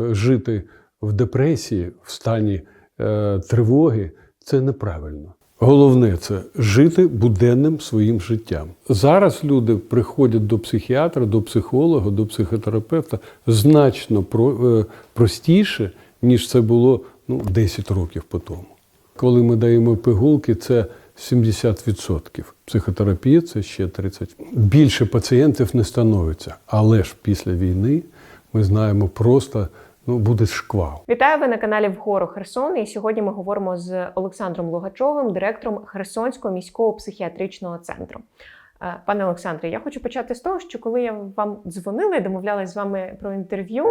е, жити в депресії, в стані е, тривоги це неправильно. Головне це жити буденним своїм життям. Зараз люди приходять до психіатра, до психолога, до психотерапевта значно про, е, простіше, ніж це було ну, 10 років по тому. Коли ми даємо пигулки, це 70%. Психотерапія це ще 30%. Більше пацієнтів не становиться. Але ж після війни ми знаємо просто ну, буде шквал. Вітаю ви на каналі Вгору Херсон. І сьогодні ми говоримо з Олександром Логачовим, директором Херсонського міського психіатричного центру. Е, Пане Олександре, я хочу почати з того, що коли я вам дзвонила і домовлялась з вами про інтерв'ю,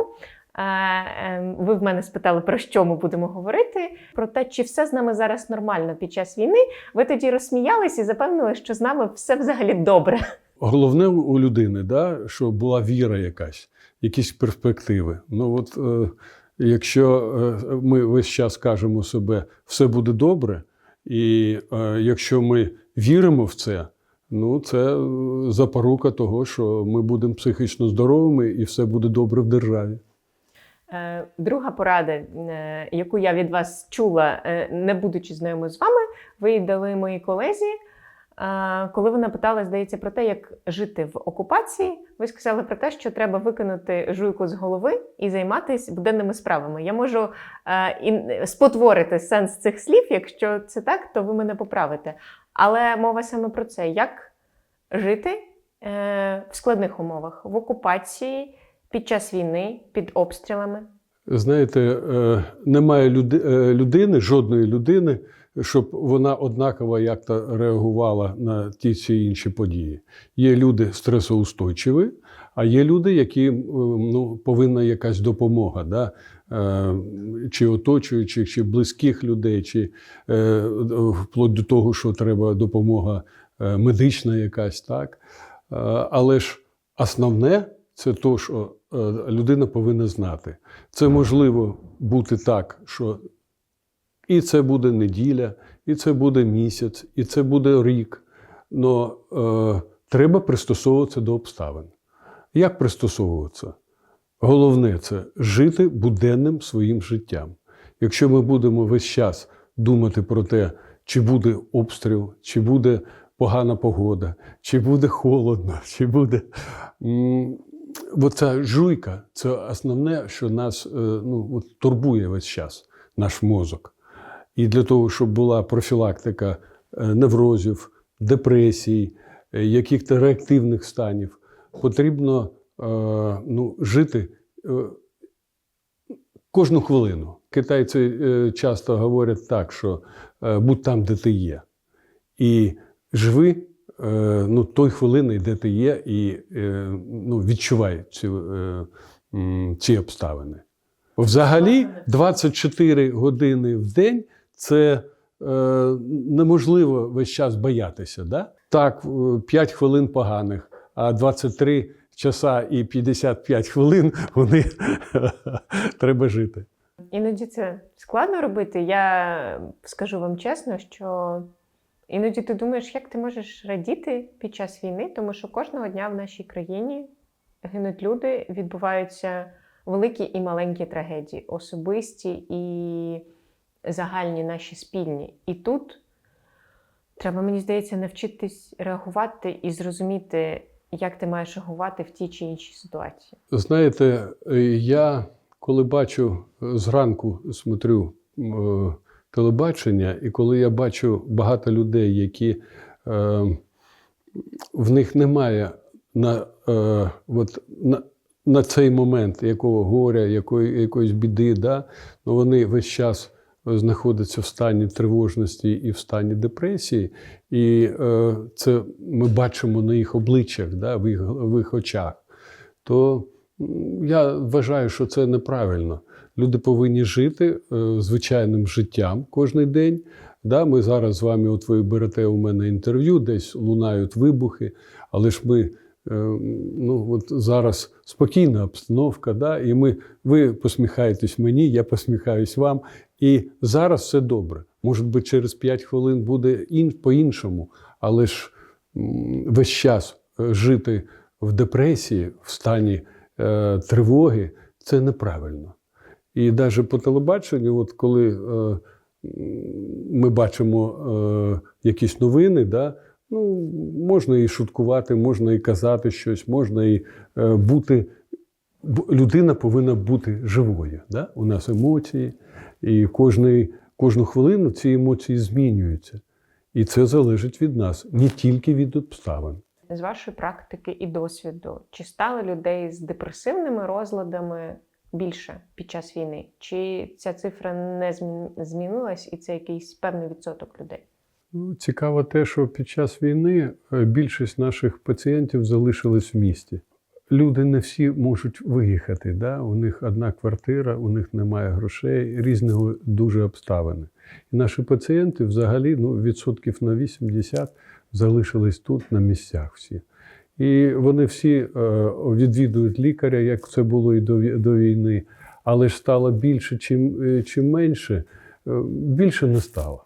е, е, ви в мене спитали, про що ми будемо говорити. Про те, чи все з нами зараз нормально під час війни. Ви тоді розсміялись і запевнили, що з нами все взагалі добре. Головне у людини, да, що була віра якась, якісь перспективи. Ну от е, якщо е, ми весь час кажемо себе, все буде добре, і е, якщо ми віримо в це, ну це запорука того, що ми будемо психічно здоровими і все буде добре в державі. Друга порада, яку я від вас чула, не будучи знайомою з вами, ви дали моїй колезі. Е, Коли вона питала, здається, про те, як жити в окупації, ви сказали про те, що треба викинути жуйку з голови і займатися буденними справами. Я можу е, і спотворити сенс цих слів. Якщо це так, то ви мене поправите. Але мова саме про це: як жити е, в складних умовах, в окупації, під час війни, під обстрілами. Знаєте, е, немає е, людини, жодної людини, щоб вона однаково як-то реагувала на ті чи інші події. Є люди стресоустойчиві, а є люди, які ну, повинна якась допомога, да? е, чи оточуючих, чи близьких людей, чи е, вплоть до того, що треба допомога е, медична якась, так? Але ж основне це то, що людина повинна знати. Це можливо бути так, що і це буде неділя, і це буде місяць, і це буде рік. Но е, треба пристосовуватися до обставин. Як пристосовуватися? Головне це жити буденним своїм життям. Якщо ми будемо весь час думати про те, чи буде обстріл, чи буде погана погода, чи буде холодно, чи буде. м, Бо ця жуйка це основне, що нас е, ну, турбує весь час, наш мозок. І для того, щоб була профілактика е, неврозів, депресій, е, яких-то реактивних станів, потрібно е, ну, жити кожну хвилину. Китайці часто говорять так, що будь там, де ти є. І живи ну, той хвилини, де ти є, і ну, відчувай ці, ці обставини. Взагалі, 24 години в день це е, неможливо весь час боятися. Да? Так, 5 хвилин поганих, а 23 часа і 55 хвилин вони треба жити. Іноді це складно робити. Я скажу вам чесно, що іноді ти думаєш, як ти можеш радіти під час війни, тому що кожного дня в нашій країні гинуть люди, відбуваються великі і маленькі трагедії, особисті і загальні наші спільні. І тут треба, мені здається, навчитись реагувати і зрозуміти, як ти маєш реагувати в тій чи іншій ситуації. Знаєте, я коли бачу е, зранку смотрю е, телебачення, і коли я бачу багато людей, які е, в них немає на, е, от, на, на цей момент якого горя, якої, якоїсь біди, да? ну, вони весь час знаходяться в стані тривожності і в стані депресії. І е, це ми бачимо на їх обличчях, да? в, їх, в їх очах. То я вважаю, що це неправильно. Люди повинні жити е, звичайним життям кожен день. Да, ми зараз з вами, от ви берете у мене інтерв'ю, десь лунають вибухи, але ж ми е, ну, от зараз спокійна обстановка, да, і ми, ви посміхаєтесь мені, я посміхаюсь вам. І зараз все добре. Може би, через 5 хвилин буде по-іншому, але ж весь час е, жити в депресії, в стані е, тривоги це неправильно. І навіть по телебаченню, от коли е, ми бачимо е, якісь новини, да, ну, можна і шуткувати, можна і казати щось, можна і е, бути. Людина повинна бути живою. Да? У нас емоції, і кожний, кожну хвилину ці емоції змінюються. І це залежить від нас, не тільки від обставин. З вашої практики і досвіду, чи стало людей з депресивними розладами більше під час війни? Чи ця цифра не змін- змінилась, і це якийсь певний відсоток людей? Ну, Цікаво те, що під час війни е, більшість наших пацієнтів залишились в місті. Люди не всі можуть виїхати. Да? У них одна квартира, у них немає грошей, різного дуже обставини. І наші пацієнти взагалі ну, відсотків на 80 залишились тут на місцях всі. І вони всі е, відвідують лікаря, як це було і до, війни. Але ж стало більше, чим, е, чим менше, е, більше не стало.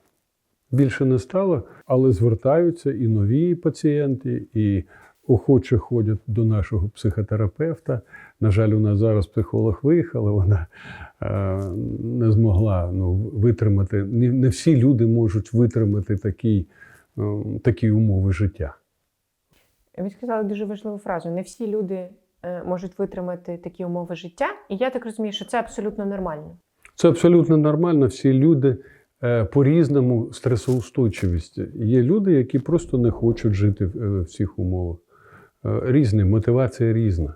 Більше не стало, але звертаються і нові пацієнти, і охоче ходять до нашого психотерапевта. На жаль, у нас зараз психолог виїхала, вона е, не змогла ну, витримати. Не, всі люди можуть витримати такі, е, такі умови життя. Ви сказали дуже важливу фразу: не всі люди е, можуть витримати такі умови життя, і я так розумію, що це абсолютно нормально. Це абсолютно нормально. Всі люди е, по-різному стресоустойчивість. Є люди, які просто не хочуть жити в цих умовах. Е, Різні, мотивація різна.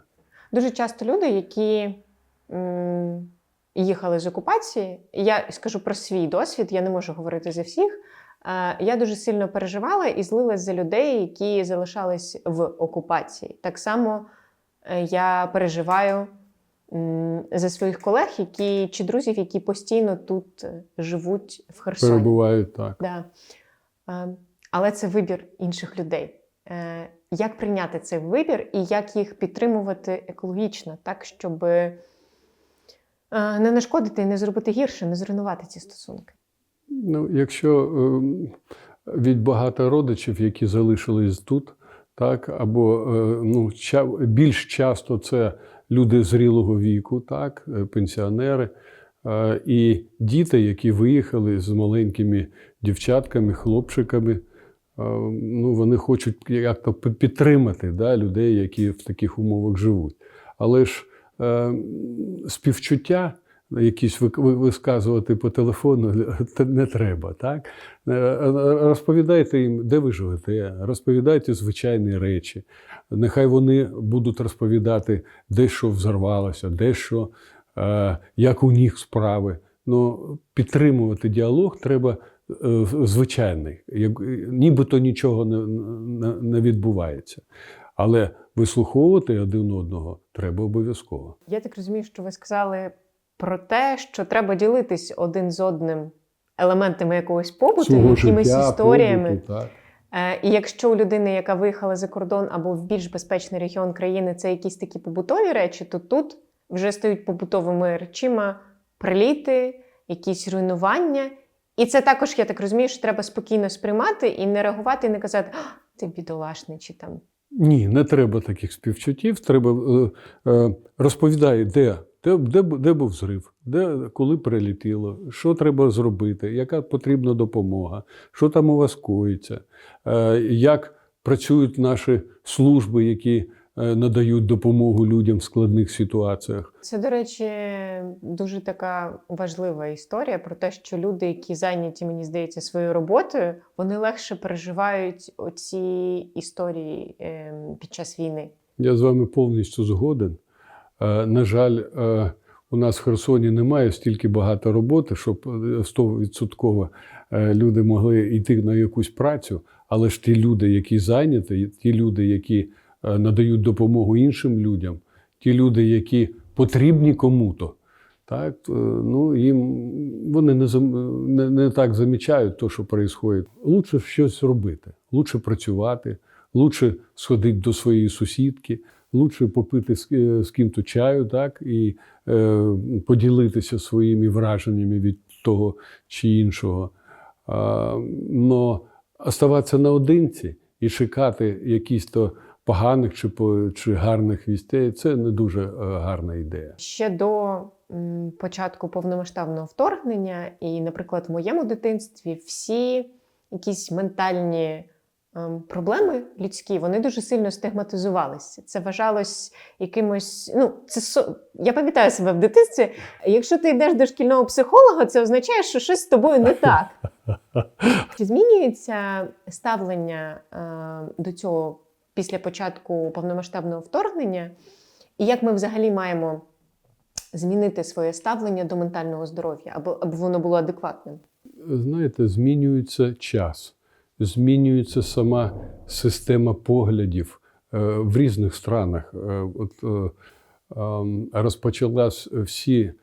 Дуже часто люди, які м, їхали з окупації, я скажу про свій досвід, я не можу говорити за всіх. е, Я дуже сильно переживала і злилась за людей, які залишались в окупації. Так само е, я переживаю за своїх колег, які чи друзів, які постійно тут живуть в Херсоні. Перебувають так. Да. Але це вибір інших людей. Як прийняти цей вибір і як їх підтримувати екологічно, так, щоб е, не нашкодити і не зробити гірше, не зруйнувати ці стосунки? Ну, якщо ем, від багато родичів, які залишились тут, так, або е, ну, більш часто це люди зрілого віку, так, е, пенсіонери, і діти, які виїхали з маленькими дівчатками, хлопчиками, ну, вони хочуть як-то підтримати да, людей, які в таких умовах живуть. Але ж е, співчуття якісь висказувати по телефону не треба. Так? Е, Розповідайте їм, де ви живете, розповідайте звичайні речі. Нехай вони будуть розповідати, де що взорвалося, де що, е, як у них справи. Ну, підтримувати діалог треба е, звичайний, як, нібито нічого не, не, не відбувається. Але вислуховувати один одного треба обов'язково. Я так розумію, що ви сказали про те, що треба ділитись один з одним елементами якогось побуту, якимись історіями. побуту, так. Е, І якщо у людини, яка виїхала за кордон або в більш безпечний регіон країни, це якісь такі побутові речі, то тут вже стають побутовими речима приліти, якісь руйнування. І це також, я так розумію, що треба спокійно сприймати і не реагувати, і не казати, ти бідолашний чи там. Ні, не треба таких співчуттів. Треба е, е, розповідає, де, де, де, де був зрив, де, коли прилетіло, що треба зробити, яка потрібна допомога, що там у вас коїться, е, як працюють наші служби, які надають допомогу людям в складних ситуаціях. Це, до речі, дуже така важлива історія про те, що люди, які зайняті, мені здається, своєю роботою, вони легше переживають оці історії ем, під час війни. Я з вами повністю згоден. Е, На жаль, е, у нас в Херсоні немає стільки багато роботи, щоб е, 100% е, люди могли йти на якусь працю. Але ж ті люди, які зайняті, ті люди, які е, надають допомогу іншим людям, ті люди, які потрібні кому-то, так, е, ну, їм вони не, не, не так замічають те, що відбувається. Лучше щось робити, лучше працювати, лучше сходити до своєї сусідки, лучше попити з, е, з ким-то чаю, так, і е, поділитися своїми враженнями від того чи іншого. Но оставатися наодинці і чекати якісь то поганих чи, по- чи гарних вістей це не дуже е, гарна ідея. Ще до початку повномасштабного вторгнення, і, наприклад, в моєму дитинстві всі якісь ментальні ем, проблеми людські, вони дуже сильно стигматизувалися. Це вважалось якимось. Ну, це я пам'ятаю себе в дитинстві. Якщо ти йдеш до шкільного психолога, це означає, що щось з тобою не так. Чи змінюється ставлення е, до цього після початку повномасштабного вторгнення? І як ми взагалі маємо змінити своє ставлення до ментального здоров'я, аби, аби воно було адекватним? знаєте, змінюється час, змінюється сама система поглядів е, в різних странах. Е, От е, ем, розпочалась всі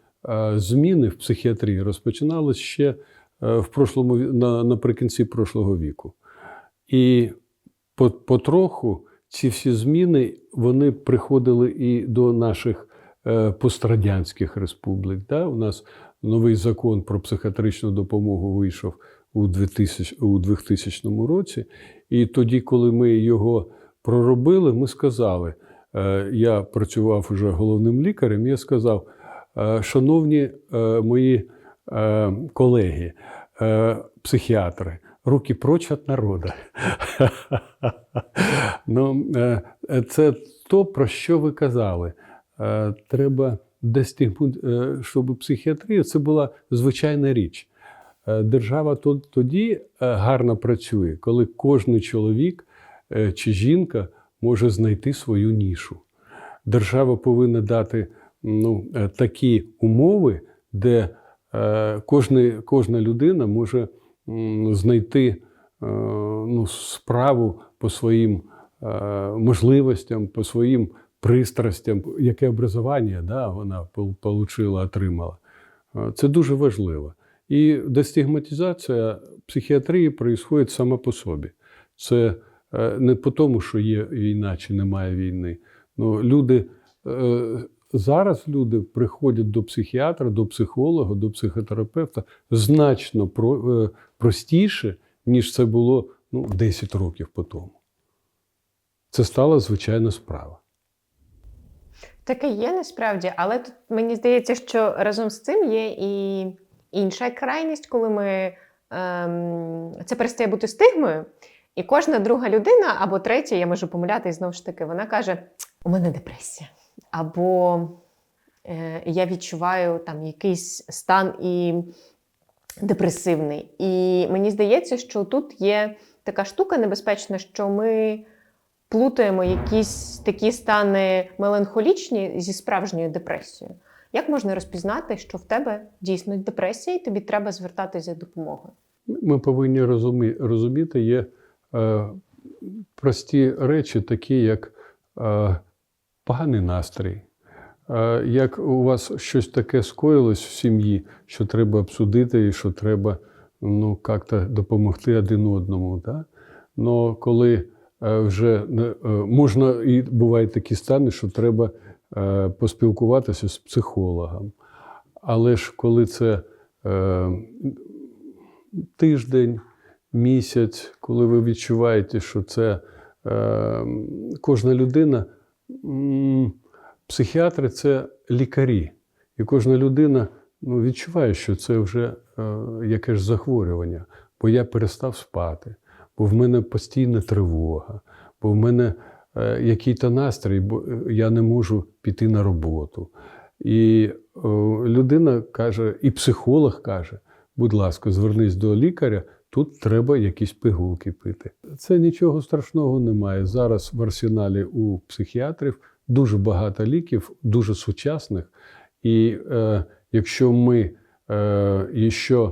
зміни в психіатрії, розпочиналось ще в прошлому наприкінці прошлого віку. І потроху ці всі зміни вони приходили і до наших е, пострадянських республік. Да? У нас новий закон про психіатричну допомогу вийшов у 2000, у 2000 році. І тоді, коли ми його проробили, ми сказали: е, я працював вже головним лікарем, я сказав, е, шановні мої колеги, психіатри, руки проч від народу. ну, е, це то, про що ви казали. Е, Треба достигнути, е, щоб психіатрія це була звичайна річ. Держава тоді гарно працює, коли кожен чоловік чи жінка може знайти свою нішу. Держава повинна дати ну, такі умови, де кожна, кожна людина може знайти е, ну, справу по своїм е, можливостям, по своїм пристрастям, яке образування да, вона отримала, отримала. Е, Це дуже важливо. І дестигматизація психіатрії відбувається сама по собі. Це не по тому, що є війна чи немає війни. Ну, люди, зараз люди приходять до психіатра, до психолога, до психотерапевта значно про, е, простіше, ніж це було ну, 10 років по тому. Це стала звичайна справа. Таке є насправді, але тут мені здається, що разом з цим є і інша крайність, коли ми ем, це перестає бути стигмою, і кожна друга людина або третя, я можу помилятись знову ж таки, вона каже: у мене депресія. Або е, я відчуваю там якийсь стан і депресивний. І мені здається, що тут є така штука небезпечна, що ми плутаємо якісь такі стани меланхолічні зі справжньою депресією. Як можна розпізнати, що в тебе дійсно депресія, і тобі треба звертатися за допомогою? Ми повинні розумі, розуміти, є е, прості речі, такі як е, поганий настрій. Як у вас щось таке скоїлось в сім'ї, що треба обсудити і що треба ну, як-то допомогти один одному. Да? Но коли е, вже е, можна, і бувають такі стани, що треба е, поспілкуватися з психологом. Але ж коли це тиждень, місяць, коли ви відчуваєте, що це кожна людина, психіатри це лікарі. І кожна людина ну, відчуває, що це вже е, якесь захворювання, бо я перестав спати, бо в мене постійна тривога, бо в мене е, який-то настрій, бо е, я не можу піти на роботу. І людина каже, і психолог каже: будь ласка, звернись до лікаря, тут треба якісь пигулки пити. Це нічого страшного немає. Зараз в арсеналі у психіатрів дуже багато ліків, дуже сучасних. І е, якщо ми е, ще е,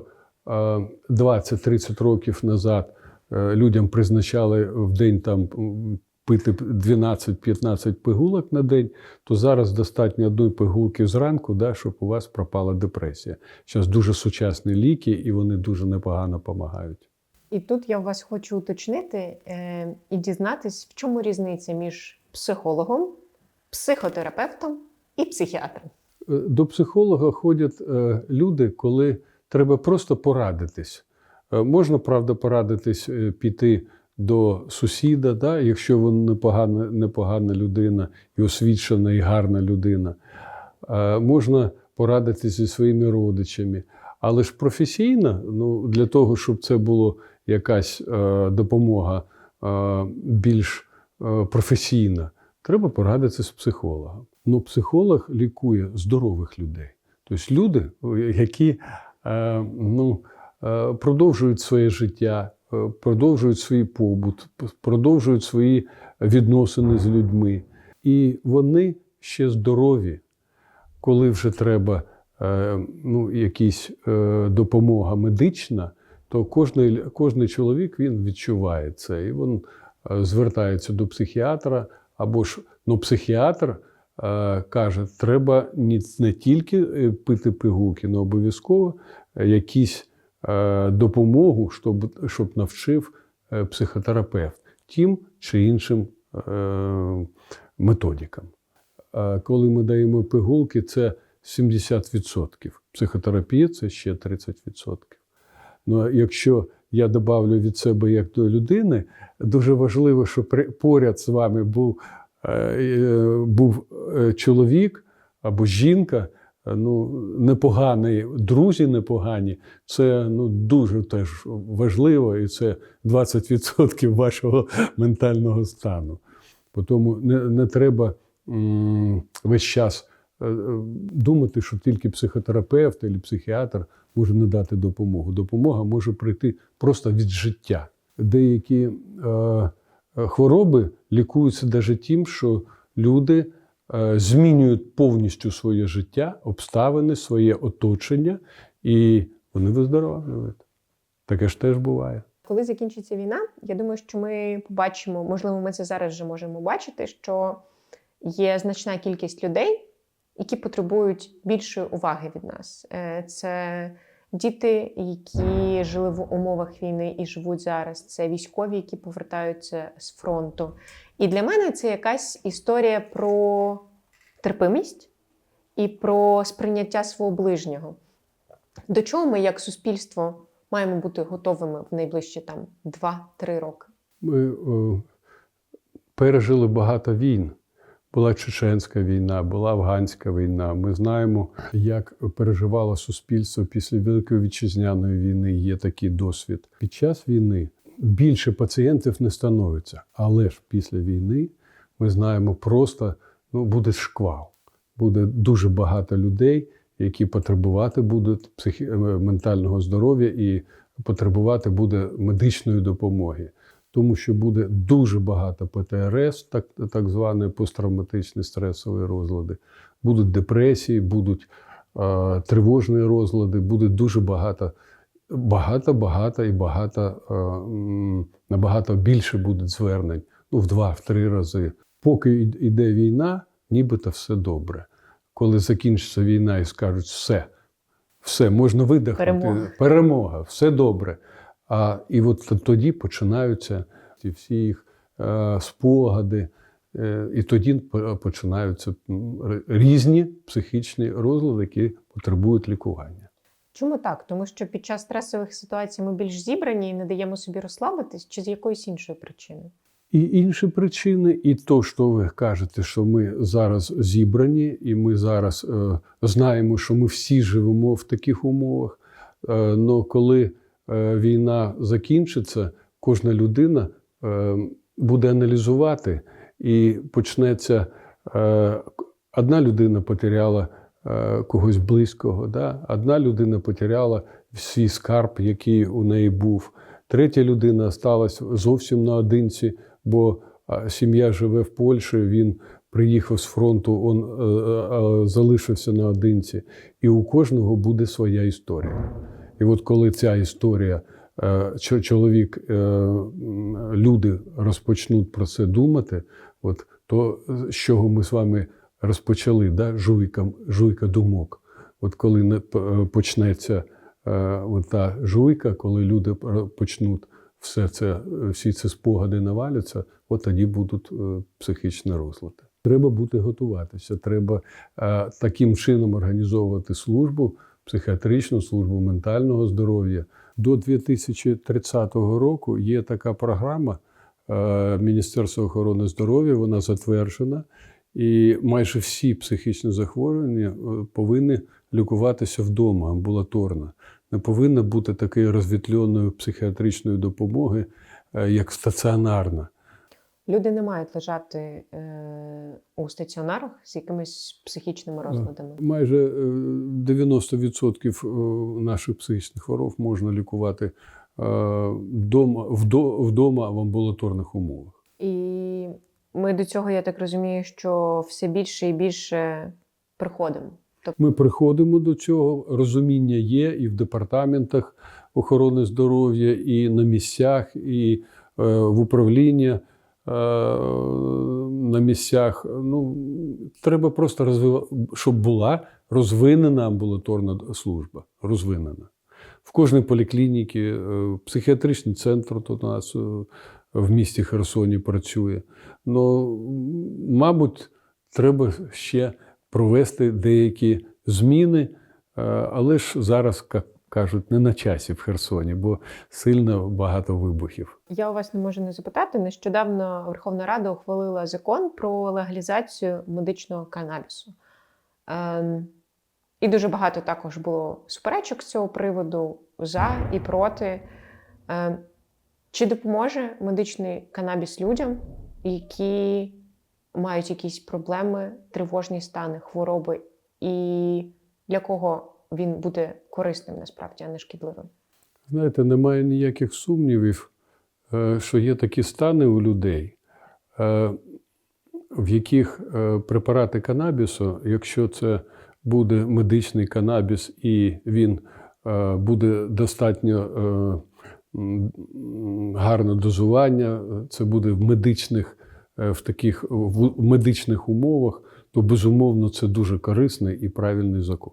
20-30 років назад е, людям призначали в день там пити 12-15 пигулок на день, то зараз достатньо одної пигулки зранку, да, щоб у вас пропала депресія. Зараз дуже сучасні ліки, і вони дуже непогано допомагають. І тут я вас хочу уточнити е, і дізнатись, в чому різниця між психологом, психотерапевтом і психіатром. Е, До психолога ходять е, люди, коли треба просто порадитись. Е, Можна, правда, порадитись е, піти до сусіда, да, якщо він непогана, непогана людина, і освічена, і гарна людина. Е, Можна порадитися зі своїми родичами. Але ж професійно, ну, для того, щоб це була якась е, допомога е, більш е, професійна, треба порадитися з психологом. Ну, психолог лікує здорових людей. Тобто люди, які е, ну, е, продовжують своє життя, продовжують свій побут, продовжують свої відносини з людьми. І вони ще здорові, коли вже треба е, ну, якась е, допомога медична, то кожний, кожний чоловік він відчуває це. І він е, звертається до психіатра, або ж ну, психіатр е, каже, треба не, тільки е, пити пигулки, але обов'язково е, якісь е, допомогу, щоб, щоб навчив е, психотерапевт тим чи іншим е, методикам. Коли ми даємо пигулки, це 70%. Психотерапія це ще 30%. Ну, якщо я добавлю від себе як до людини, дуже важливо, щоб поряд з вами був, е, е, був е, чоловік або жінка, е, ну, непогані, друзі непогані, це ну, дуже теж важливо, і це 20% вашого ментального стану. Тому не, не треба м, весь час е, е, думати, що тільки психотерапевт або психіатр може надати допомогу. Допомога може прийти просто від життя. Деякі е, е, хвороби лікуються навіть тим, що люди е, змінюють повністю своє життя, обставини, своє оточення, і вони виздоровлюють. Таке ж теж буває. Коли закінчиться війна, я думаю, що ми побачимо, можливо, ми це зараз вже можемо бачити, що є значна кількість людей, які потребують більшої уваги від нас. Е, Це діти, які жили в умовах війни і живуть зараз. Це військові, які повертаються з фронту. І для мене це якась історія про терпимість і про сприйняття свого ближнього. До чого ми, як суспільство, маємо бути готовими в найближчі там 2-3 роки? Ми е, пережили багато війн. Була Чеченська війна, була Афганська війна. Ми знаємо, як переживало суспільство після Великої вітчизняної війни. Є такий досвід. Під час війни більше пацієнтів не становиться, але ж після війни ми знаємо просто ну, буде шквал. Буде дуже багато людей, які потребувати будуть психі... е, ментального здоров'я і потребувати буде медичної допомоги тому що буде дуже багато ПТРС, так, так звані посттравматичні стресові розлади, будуть депресії, будуть е, тривожні розлади, буде дуже багато, багато, багато і багато, е, набагато більше буде звернень, ну, в два-три рази. Поки йде війна, нібито все добре. Коли закінчиться війна і скажуть все, все, можна видихнути, Перемога. перемога все добре. А, і от тоді починаються ці всі їх е, спогади, е, і тоді починаються різні психічні розлади, які потребують лікування. Чому так? Тому що під час стресових ситуацій ми більш зібрані і не даємо собі розслабитись, чи з якоїсь іншої причини? І інші причини, і то, що ви кажете, що ми зараз зібрані, і ми зараз е, знаємо, що ми всі живемо в таких умовах. Але коли е, війна закінчиться, кожна людина е, буде аналізувати і почнеться е, одна людина потеряла е, когось близького, да? одна людина потеряла свій скарб, який у неї був. Третя людина сталася зовсім наодинці, бо сім'я живе в Польщі, він приїхав з фронту, он е, е, е, залишився наодинці. І у кожного буде своя історія. І от коли ця історія, е, чо- чоловік, е, люди розпочнуть про це думати, от, то з чого ми з вами розпочали, да? жуйка, жуйка думок. От коли е, почнеться е, от та жуйка, коли люди почнуть все це, е, всі ці спогади наваляться, от тоді будуть е, психічні розлади. Треба бути готуватися. Треба е, таким чином організовувати службу, психіатричну службу ментального здоров'я. До 2030 року є така програма е, Міністерства охорони здоров'я, вона затверджена, і майже всі психічні захворювання е, повинні лікуватися вдома амбулаторно. Не повинно бути такої розвітльоної психіатричної допомоги, е, як стаціонарна. Люди не мають лежати у стаціонарах з якимись психічними розладами. Майже е, 90% наших психічних хвороб можна лікувати е, вдома, вдома в амбулаторних умовах. І ми до цього, я так розумію, що все більше і більше приходимо. Тобто, Ми приходимо до цього, розуміння є і в департаментах охорони здоров'я, і на місцях, і е, в управління е, на місцях. Ну, треба просто розвивати, щоб була розвинена амбулаторна служба. Розвинена. В кожній поліклініці, е, психіатричний центр тут у нас е, в місті Херсоні працює. Ну, мабуть, треба ще провести деякі зміни, е, але ж зараз, як кажуть, не на часі в Херсоні, бо сильно багато вибухів. я у вас не можу не запитати. Нещодавно Верховна Рада ухвалила закон про легалізацію медичного канабісу. Ем, і дуже багато також було суперечок з цього приводу за і проти. Ем, чи допоможе медичний канабіс людям, які мають якісь проблеми, тривожні стани, хвороби, і для кого він буде корисним насправді, а не шкідливим? Знаєте, немає ніяких сумнівів, е, що є такі стани у людей, е, в яких е, препарати канабісу, якщо це буде медичний канабіс і він буде достатньо гарне дозування, це буде в медичних, в таких в медичних умовах, то безумовно це дуже корисний і правильний закон.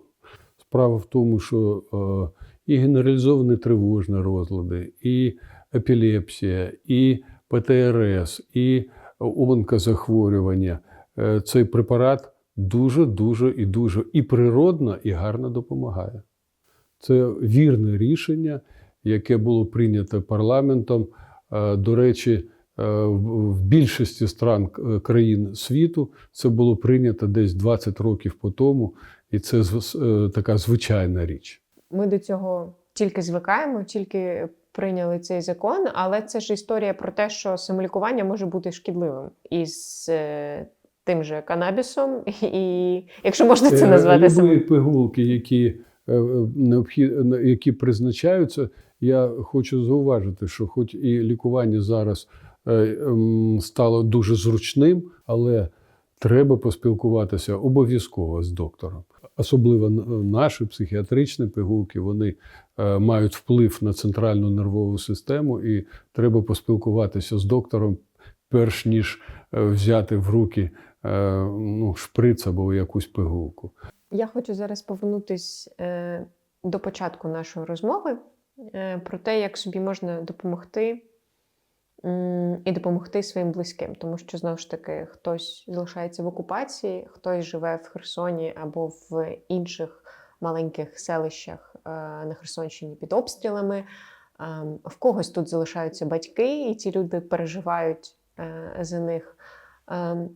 Справа в тому, що е, і генералізовані тривожні розлади, і епілепсія, і ПТРС, і онкозахворювання. Е, Цей препарат дуже, дуже і дуже і природно, і гарно допомагає. Це вірне рішення, яке було прийнято парламентом. Е, До речі, в більшості стран країн світу це було прийнято десь 20 років по тому, і це е, така звичайна річ. Ми до цього тільки звикаємо, тільки прийняли цей закон, але це ж історія про те, що самолікування може бути шкідливим із е, тим же канабісом, і якщо можна це Е, назвати Любі пигулки, які, е, необхід, які призначаються, я хочу зауважити, що хоч і лікування зараз ем, стало дуже зручним, але треба поспілкуватися обов'язково з доктором. Особливо наші психіатричні пигулки, вони е, мають вплив на центральну нервову систему, і треба поспілкуватися з доктором, перш ніж е, взяти в руки е, ну, шприц або якусь пигулку. Я хочу зараз повернутись е, до початку нашої розмови про те, як собі можна допомогти і допомогти своїм близьким, тому що знову ж таки хтось залишається в окупації, хтось живе в Херсоні або в інших маленьких селищах е, на Херсонщині під обстрілами. Е, в когось тут залишаються батьки, і ці люди переживають е, за них. Е,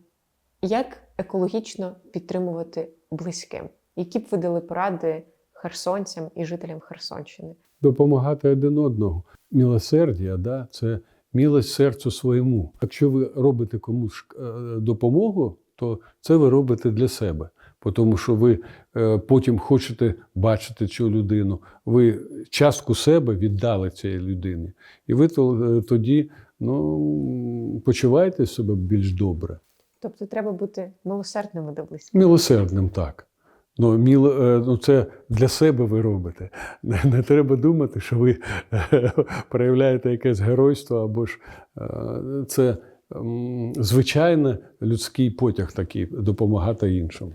як екологічно підтримувати близьким? Які б ви дали поради херсонцям і жителям Херсонщини? допомагати один одного. Милосердя, да, це милость серцю своєму. Якщо ви робите комусь е, допомогу, то це ви робите для себе. Тому що ви е, потім хочете бачити цю людину, ви частку себе віддали цій людині. І ви е, тоді ну, почуваєте себе більш добре. Тобто треба бути милосердними до близьких. Милосердним так. Ну, міло, е, ну, це для себе ви робите. Не, не треба думати, що ви е, проявляєте якесь геройство, або ж е, це звичайно людський потяг такий допомагати іншому.